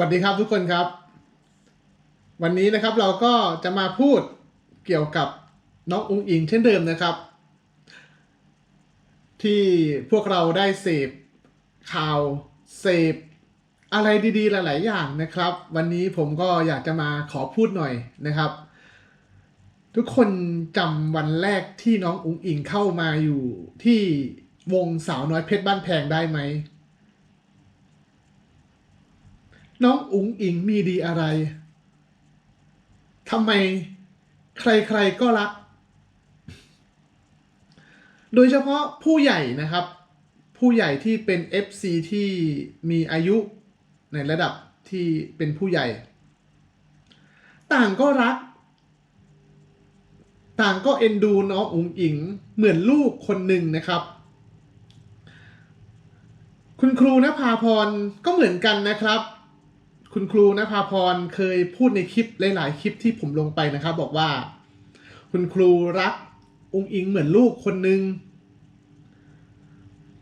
วัสดีครับทุกคนครับ วันนี้นะครับเราก็จะมาพูดเกี่ยวกับน้องอุงอิงเช่นเดิมนะครับ ที่พวกเราได้เสพข่าวเสพอะไรดีๆ หลาย ๆ อย่างนะครับ วันนี้ผมก็อยากจะมาขอพูดหน่อยนะครับ ทุกคนจำวันแรกที่น้องอุงอิงเข้ามาอยู่ที่วงสาวน้อยเพชรบ้านแพงได้ไหม น้องอุ๋งอิงมีดีอะไรทำไมใครๆก็รัก โดยเฉพาะผู้ใหญ่นะครับ ผู้ใหญ่ที่เป็น FC ที่มีอายุในระดับที่เป็นผู้ใหญ่ ต่างก็รัก ต่างก็เอ็นดูน้องอุ๋งอิงเหมือนลูกคนหนึ่งนะครับ คุณครูนภาพรก็เหมือนกันนะครับ คุณครูนภาพรเคยพูดในคลิปหลาย ๆ คลิปที่ผมลงไปนะครับ บอกว่า คุณครูรักองค์อิงเหมือนลูกคนหนึ่ง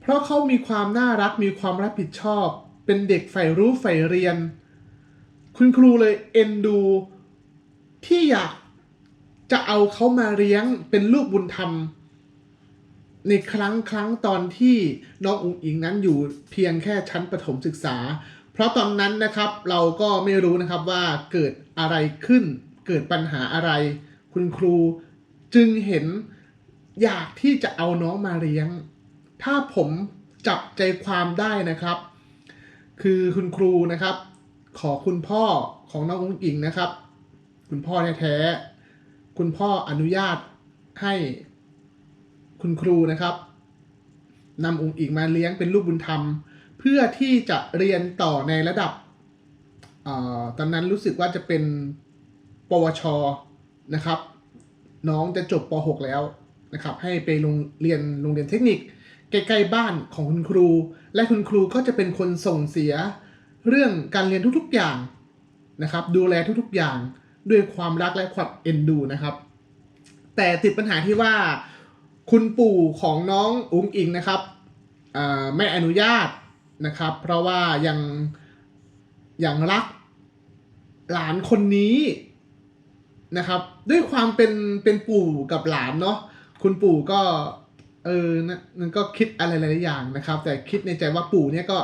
เพราะเขามีความน่ารักมีความรับผิดชอบ เป็นเด็กใฝ่รู้ใฝ่เรียน คุณครูเลยเอ็นดู ที่อยากจะเอาเขามาเลี้ยงเป็นลูกบุญธรรม ในครั้งครั้งตอนที่น้องอุ๋งอิงนั้นอยู่เพียงแค่ชั้นประถมศึกษา ราะตอนนั้นนะครับเราก็ไม่รู้นะครับว่าเกิดอะไรขึ้น เกิดปัญหาอะไร คุณครูจึงเห็นอยากที่จะเอาน้องมาเลี้ยง ถ้าผมจับใจความได้นะครับ คือคุณครูนะครับ ขอคุณพ่อของน้องอุ้งอิงนะครับ คุณพ่อแท้ๆคุณพ่ออนุญาตให้คุณครูนะครับนำองค์อิงมาเลี้ยงเป็นลูกบุญธรรม เพื่อที่จะเรียนต่อในระดับอตอนนั้นรู้สึกว่าจะเป็นปวชนะครับ น้องจะจบป .6 แล้วนะครับ ให้ไปโรงเรียนโรงเรียนเทคนิค ใกล้ๆบ้านของคุณครู และคุณครูก็จะเป็นคนส่งเสียเรื่องการเรียนทุกๆอย่างนะครับ ดูแลทุกๆอย่างด้วยความรักและความเอ็นดูนะครับ แต่ติดปัญหาที่ว่า คุณปู่ของน้องอุ๋งอิงนะครับไม่อนุญาต นะครับ เพราะว่ายังยังรักหลานคนนี้นะครับ ด้วยความเป็นเป็นปู่กับหลานเนาะคุณปู่ก็เออนะมันก็คิดอะไรหลายอย่างนะครับ แต่คิดในใจว่าปู่เนี่ยก็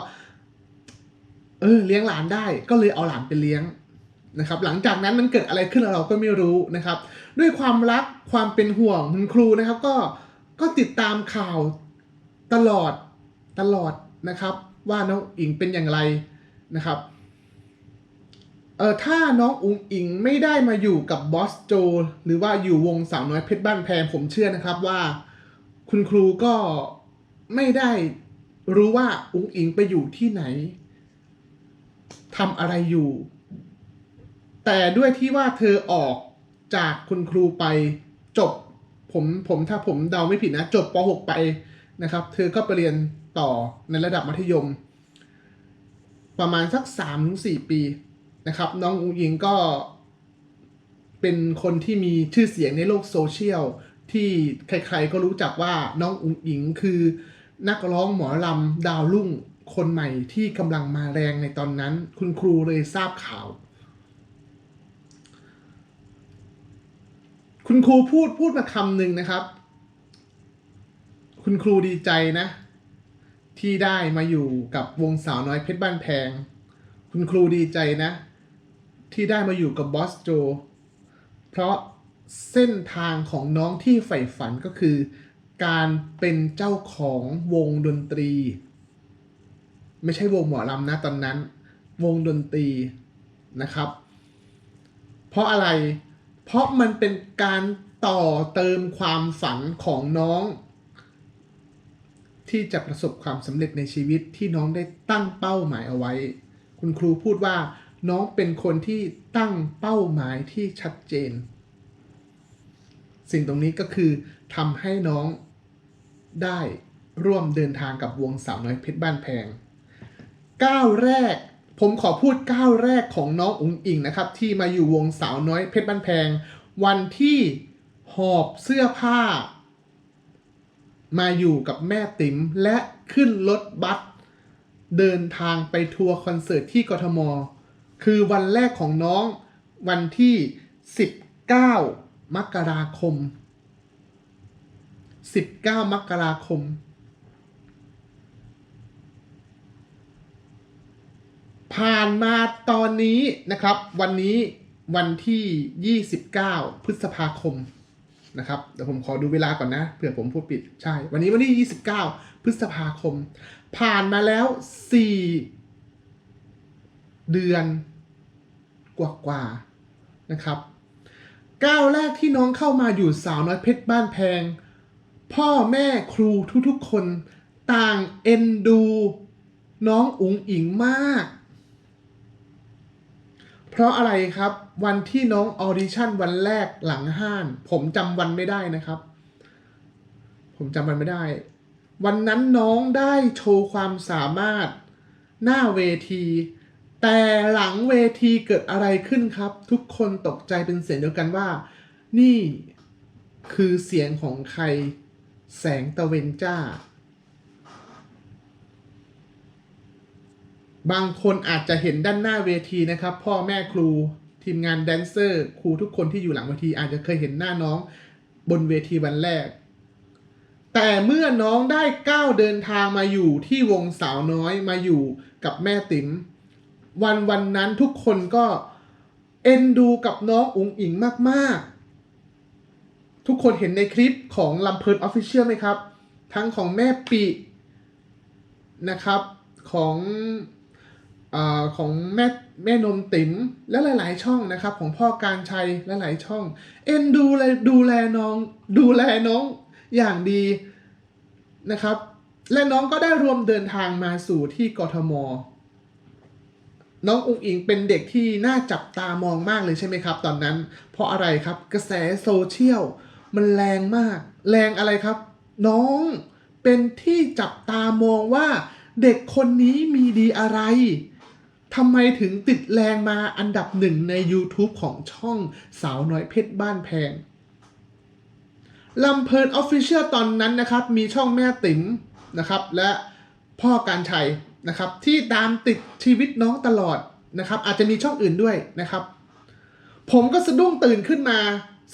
เออ เลี้ยงหลานได้ ก็เลยเอาหลานไปเลี้ยงนะครับ หลังจากนั้นมันเกิดอะไรขึ้นเราก็ไม่รู้นะครับ ด้วยความรักความเป็นห่วงคุณครูนะครับ ก็ก็ติดตามข่าวตลอดตลอดนะครับ ว่าน้องอิงเป็นอย่างไรนะครับเออถ้าน้องอุงอิงไม่ได้มาอยู่กับบอสโจ หรือว่าอยู่วงสาวน้อยเพชรบ้านแพงผมเชื่อนะครับว่า คุณครูก็ไม่ได้รู้ว่าอุงอิงไปอยู่ที่ไหนทำอะไรอยู่ แต่ด้วยที่ว่าเธอออกจากคุณครูไปจบผมผมถ้าผมเดาไม่ผิดนะ จบป .6 ไป นะครับ เธอก็ไปเรียนต่อในระดับมัธยม ประมาณสัก3าถึงสปีนะครับ น้องอุงอิงก็เป็นคนที่มีชื่อเสียงในโลกโซเชียลที่ใครๆก็รู้จักว่าน้องอุงอิงคือนักร้องหมอลำดาวรุ่งคนใหม่ที่กำลังมาแรงในตอนนั้น คุณครูเลยทราบข่าว คุณครูพูดพูดมาคำหนึ่งนะครับ คุณครูดีใจนะ ที่ได้มาอยู่กับวงสาวน้อยเพชรบ้านแพง คุณครูดีใจนะ ที่ได้มาอยู่กับบอสโจ เพราะเส้นทางของน้องที่ใฝ่ฝันก็คือ การเป็นเจ้าของวงดนตรี ไม่ใช่วงหมอลำนะตอนนั้น วงดนตรีนะครับ เพราะอะไรเพราะมันเป็นการต่อเติมความฝันของน้อง ที่จะประสบความสำเร็จในชีวิตที่น้องได้ตั้งเป้าหมายเอาไว้ คุณครูพูดว่าน้องเป็นคนที่ตั้งเป้าหมายที่ชัดเจน สิ่งตรงนี้ก็คือทำให้น้องได้ร่วมเดินทางกับวงสาวน้อยเพชรบ้านแพงก้าวแรก ผมขอพูดก้าวแรกของน้องอุ๋งอิงนะครับ ที่มาอยู่วงสาวน้อยเพชรบ้านแพง วันที่หอบเสื้อผ้า มาอยู่กับแม่ติ๋มและขึ้นรถบัสเดินทางไปทัวร์คอนเสิร์ตที่กทม คือวันแรกของน้องวันที่ 19 มกราคม 19 มกราคม ผ่านมาตอนนี้นะครับ วันนี้วันที่ 29 พฤษภาคม นะครับเดี๋ยวผมขอดูเวลาก่อนนะเผื่อผมพูดผิดใช่ วันนี้วันที่ 29 พฤษภาคม ผ่านมาแล้ว 4 เดือนกว่าๆนะครับก้าวแรกที่น้องเข้ามาอยู่สาวน้อยเพชรบ้านแพง พ่อแม่ครูทุกๆคน ต่างเอ็นดู น้องอุ๋งอิงมาก เพราะอะไรครับวันที่น้องออดิชั่นวันแรกหลังห้าน ผมจำวันไม่ได้นะครับ ผมจำวันไม่ได้ วันนั้นน้องได้โชว์ความสามารถหน้าเวที แต่หลังเวทีเกิดอะไรขึ้นครับ ทุกคนตกใจเป็นเสียงเดียวกันว่า นี่คือเสียงของใครแสงตะเวนจ้า บางคนอาจจะเห็นด้านหน้าเวทีนะครับ พ่อแม่ครูทีมงานแดนเซอร์ครูทุกคนที่อยู่หลังเวทีอาจจะเคยเห็นหน้าน้องบนเวทีวันแรก แต่เมื่อน้องได้ก้าวเดินทางมาอยู่ที่วงสาวน้อยมาอยู่กับแม่ติ๋มวันวันนั้นทุกคนก็เอ็นดูกับน้องอุ๋งอิงมากๆ ทุกคนเห็นในคลิปของลำเพลินออฟฟิเชียลไหมครับ ทั้งของแม่ปีนะครับของ อของแม่แม่นมติ๋มและหลาย ๆ ช่องนะครับ ของพ่อการชัยและหลายช่อง เอ็นดูเลดูแลน้อง ดูแลน้องอย่างดีนะครับ และน้องก็ได้รวมเดินทางมาสู่ที่กทม น้องอุงอิงเป็นเด็กที่น่าจับตามองมากเลยใช่ไหมครับ ตอนนั้น เพราะอะไรครับกระแสโซเชียลมันแรงมาก แรงอะไรครับ น้องเป็นที่จับตามองว่าเด็กคนนี้มีดีอะไร ทำไมถึงติดแรงมาอันดับหนึ่งใน YouTube ของช่องสาวน้อยเพชรบ้านแพงลำเพลินออฟฟิเชียลตอนนั้นนะครับ มีช่องแม่ติ๋มนะครับ และพ่อการชัยนะครับ ที่ตามติดชีวิตน้องตลอดนะครับ อาจจะมีช่องอื่นด้วยนะครับ ผมก็สะดุ้งตื่นขึ้นมา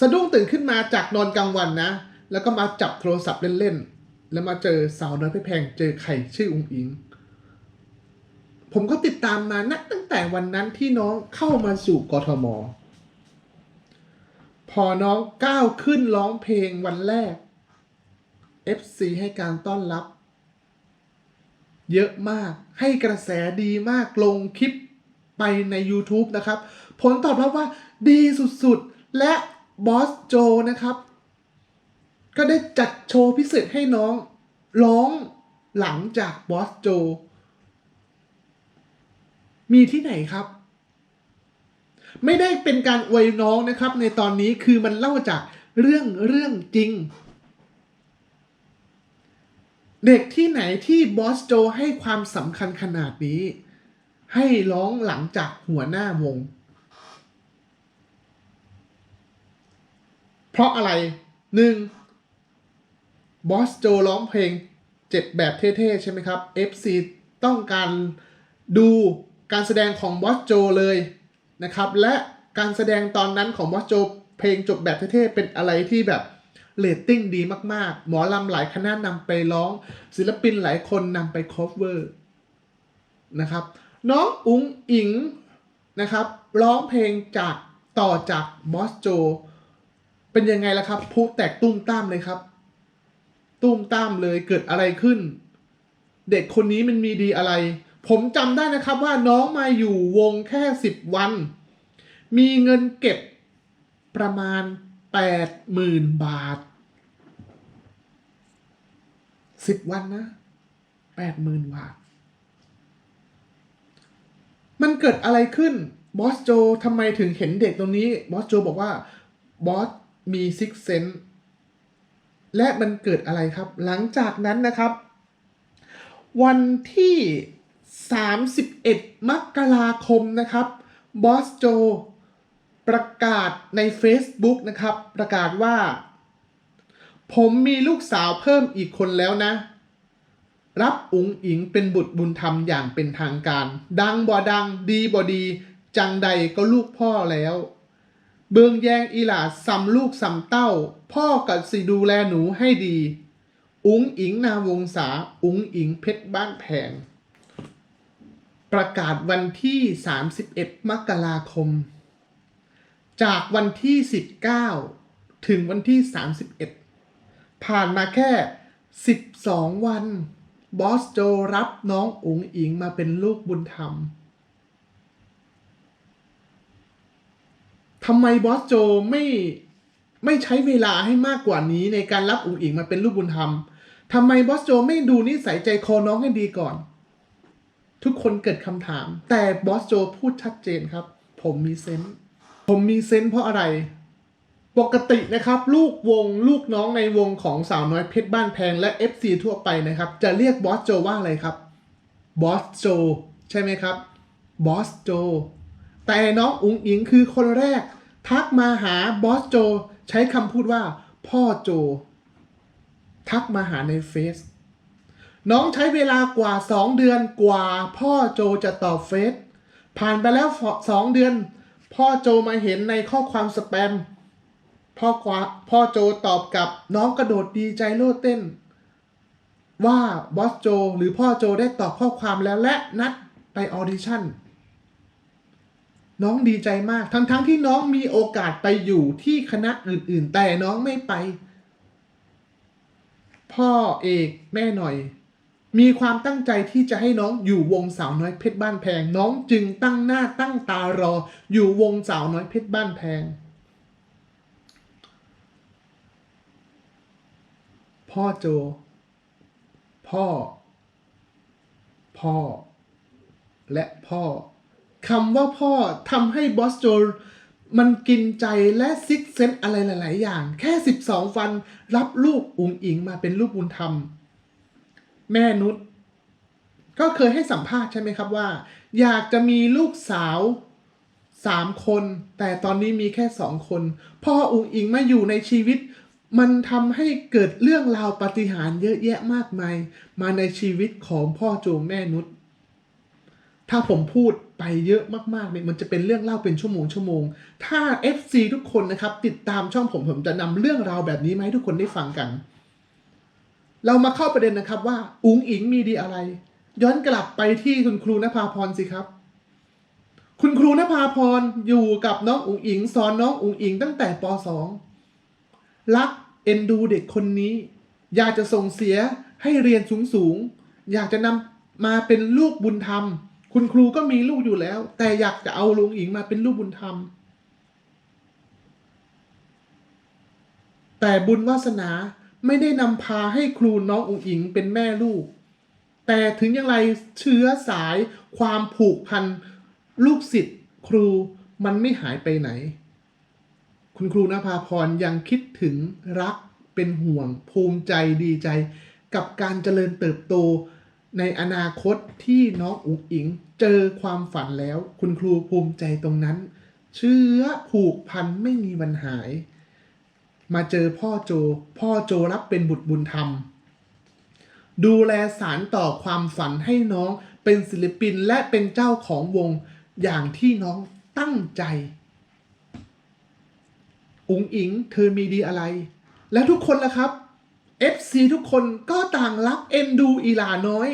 สะดุ้งตื่นขึ้นมาจากนอนกลางวันนะ แล้วก็มาจับโทรศัพท์เล่นๆแล้วมาเจอสาวน้อยเพชรแพงเจอใครชื่ออุ้งอิง ผมก็ติดตามมานะตั้งแต่วันนั้นที่น้องเข้ามาสู่กทม พอน้องก้าวขึ้นร้องเพลงวันแรก FC ให้การต้อนรับ เยอะมากให้กระแสดีมากลงคลิปไปใน YouTube นะครับ ผลตอบรับว่าดีสุดๆ และบอสโจนะครับ ก็ได้จัดโชว์พิเศษให้น้องร้องหลังจากบอสโจ มีที่ไหนครับ ไม่ได้เป็นการอวยน้องนะครับ ในตอนนี้คือมันเล่าจากเรื่องเรื่องจริง เด็กที่ไหนที่บอสโจให้ความสำคัญขนาดนี้ ให้ร้องหลังจากหัวหน้าวง เพราะอะไรหนึ่งบอสโจร้องเพลงเจ็บแบบเท่ๆ ใช่ไหมครับ FC ต้องการดู การแสดงของบอสโจเลยนะครับ และการแสดงตอนนั้นของบอสโจเพลงจบแบบเท่ๆเป็นอะไรที่แบบเรตติ้งดีมากๆ หมอลำหลายคณะนำไปร้อง ศิลปินหลายคนนำไปคอฟเวอร์นะครับ น้องอุ๋งอิงนะครับ ร้องเพลงจากต่อจากบอสโจ เป็นยังไงล่ะครับพุแตกตุ้มตามเลยครับ ตุ้มตามเลยเกิดอะไรขึ้น เด็กคนนี้มันมีดีอะไร ผมจำได้นะครับว่าน้องมาอยู่วงแค่สิบวัน มีเงินเก็บประมาณแปดหมื่นบาทสิบวันนะแปดหมื่นบาท มันเกิดอะไรขึ้นบอสโจทำไมถึงเห็นเด็กตรงนี้บอสโจบอกว่าบอสมีซิกเซนและมันเกิดอะไรครับ หลังจากนั้นนะครับ วันที่ 31 มกราคมนะครับบอสโจประกาศใน Facebook นะครับ ประกาศว่า ผมมีลูกสาวเพิ่มอีกคนแล้วนะ รับอุ๋งอิงเป็นบุตรบุญธรรมอย่างเป็นทางการ ดังบ่ดังดีบ่ดี จังใดก็ลูกพ่อแล้ว เบืองแยงอีหลาซ้ำลูกซ้ำเต้า พ่อกัสิดูแลหนูให้ดี อุ๋งอิงนาวงศาอุ๋งอิงเพชรบ้านแพง ประกาศวันที่ 31 มกราคม จากวันที่ 19 ถึงวันที่ 31 ผ่านมาแค่ 12 วัน บอสโจรับน้องอุ๋งอิงมาเป็นลูกบุญธรรมทำไมบอสโจไม่ไม่ใช้เวลาให้มากกว่านี้ในการรับอุ๋งอิงมาเป็นลูกบุญธรรมทำไมบอสโจไม่ดูนิสัยใจคอน้องให้ดีก่อน ทุกคนเกิดคำถาม แต่บอสโจพูดชัดเจนครับ ผมมีเซนส์ผมมีเซนส์เพราะอะไร ปกตินะครับ ลูกวงลูกน้องในวงของสาวน้อยเพชรบ้านแพงและ FC ทั่วไปนะครับ จะเรียกบอสโจว่าอะไรครับบอสโจใช่ไหมครับบอสโจแต่น้องอุ๋งอิงคือคนแรก ทักมาหาบอสโจ ใช้คำพูดว่า พ่อโจ ทักมาหาในเฟซ น้องใช้เวลากว่า 2 เดือนกว่าพ่อโจจะตอบเฟซผ่านไปแล้วสองเดือน พ่อโจมาเห็นในข้อความสแปม พ่อกว่าพ่อโจตอบกลับน้องกระโดดดีใจโลดเต้น ว่าบอสโจหรือพ่อโจได้ตอบข้อความแล้วและนัดไปออดิชั่นน้องดีใจมากทั้งๆทที่น้องมีโอกาสไปอยู่ที่คณะอื่นๆ แต่น้องไม่ไป พ่อเอกแม่หน่อย มีความตั้งใจที่จะให้น้องอยู่วงสาวน้อยเพชรบ้านแพง น้องจึงตั้งหน้าตั้งตารอ อยู่วงสาวน้อยเพชรบ้านแพง พ่อโจ พ่อ พ่อ และพ่อคำว่าพ่อทำให้บอสโจมันกินใจและซิกเซนอะไรหลาย ๆ อย่าง แค่ 12 วันรับลูกอุ๋งอิงมาเป็นลูกบุญธรรม แม่นุชก็เคยให้สัมภาษณ์ใช่ไหมครับว่า อยากจะมีลูกสาวสามคน แต่ตอนนี้มีแค่สองคนพ่ออุ๋งอิงมาอยู่ในชีวิต มันทำให้เกิดเรื่องราวปาฏิหาริย์เยอะแยะมากมาย มาในชีวิตของพ่อโจแม่นุชถ้าผมพูดไปเยอะมากๆเนี่ยมันจะเป็นเรื่องเล่าเป็นชั่วโมงชั่วโมง ถ้า FC ทุกคนนะครับ ติดตามช่องผมผมจะนำเรื่องราวแบบนี้มาให้ทุกคนได้ฟังกัน เรามาเข้าประเด็นนะครับว่าอุ๋งอิงมีดีอะไร ย้อนกลับไปที่คุณครูนภาพรสิครับ คุณครูนภาพรอยู่กับน้องอุ๋งอิงสอนน้องอุ๋งอิงตั้งแต่ป .2 รักเอ็นดูเด็กคนนี้ อยากจะส่งเสียให้เรียนสูงๆอยากจะนำมาเป็นลูกบุญธรรม คุณครูก็มีลูกอยู่แล้ว แต่อยากจะเอาลุงอิงมาเป็นลูกบุญธรรม แต่บุญวาสนา ไม่ได้นำพาให้ครูน้องอุ๋งอิงเป็นแม่ลูก แต่ถึงอย่างไรเชื้อสายความผูกพันลูกศิษย์ครูมันไม่หายไปไหน คุณครูนภาพรยังคิดถึงรักเป็นห่วง ภูมิใจดีใจ กับการเจริญเติบโต ในอนาคตที่น้องอุ๋งอิงเจอความฝันแล้ว คุณครูภูมิใจตรงนั้น เชื้อผูกพันไม่มีวันหาย มาเจอพ่อโจ พ่อโจรับเป็นบุตรบุญธรรม ดูแลสารต่อความฝันให้น้องเป็นศิลปินและเป็นเจ้าของวงอย่างที่น้องตั้งใจ อุ๋งอิงเธอมีดีอะไร และทุกคนล่ะครับ FC ทุกคนก็ต่างรักเอ็นดูอีหลาน้อย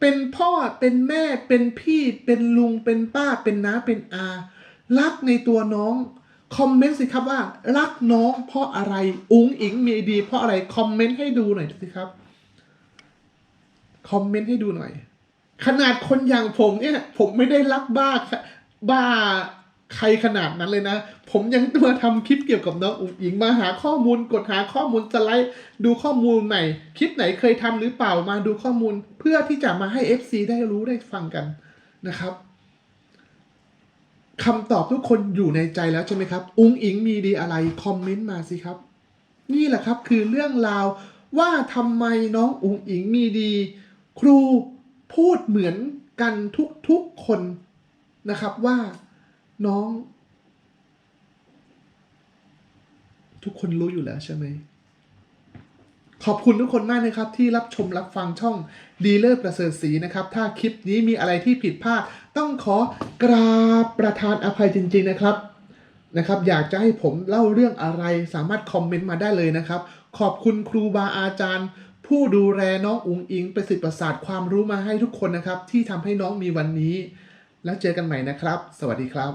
เป็นพ่อเป็นแม่เป็นพี่ เป็นลุงเป็นป้าเป็นน้าเป็นอา รักในตัวน้อง คอมเมนต์สิครับว่ารักน้องเพราะอะไรอุ๋งอิงมีดี เพราะอะไรคอมเมนต์ให้ดูหน่อยสิครับคอมเมนต์ให้ดูหน่อย ขนาดคนอย่างผมเนี่ย ผมไม่ได้รักบ้าบ้าใครขนาดนั้นเลยนะ ผมยังมาทำคลิปเกี่ยวกับน้องอุ๋งอิงมาหาข้อมูลกดหาข้อมูลสไลด์ ดูข้อมูลใหม่ คลิปไหนเคยทำหรือเปล่ามาดูข้อมูลเพื่อที่จะมาให้ FC ได้รู้ได้ฟังกันนะครับ คำตอบทุกคนอยู่ในใจแล้วใช่ไหมครับ อุ๋งอิงมีดีอะไรคอมเมนต์มาสิครับ นี่แหละครับคือเรื่องราวว่าทำไมน้องอุ๋งอิงมีดี ครูพูดเหมือนกันทุกๆคนนะครับว่าน้อง ทุกคนรู้อยู่แล้วใช่ไหม ขอบคุณทุกคนมากนะครับที่รับชมรับฟังช่องดีเลอร์ประเสริฐศรีนะครับ ถ้าคลิปนี้มีอะไรที่ผิดพลาด ต้องขอกราบประทานอภัยจริง ๆนะครับนะครับ อยากจะให้ผมเล่าเรื่องอะไรสามารถคอมเมนต์มาได้เลยนะครับ ขอบคุณครูบาอาจารย์ ผู้ดูแลน้องอุงอิงประสิทธิ์ประสาทความรู้มาให้ทุกคนนะครับ ที่ทำให้น้องมีวันนี้ แล้วเจอกันใหม่นะครับ สวัสดีครับ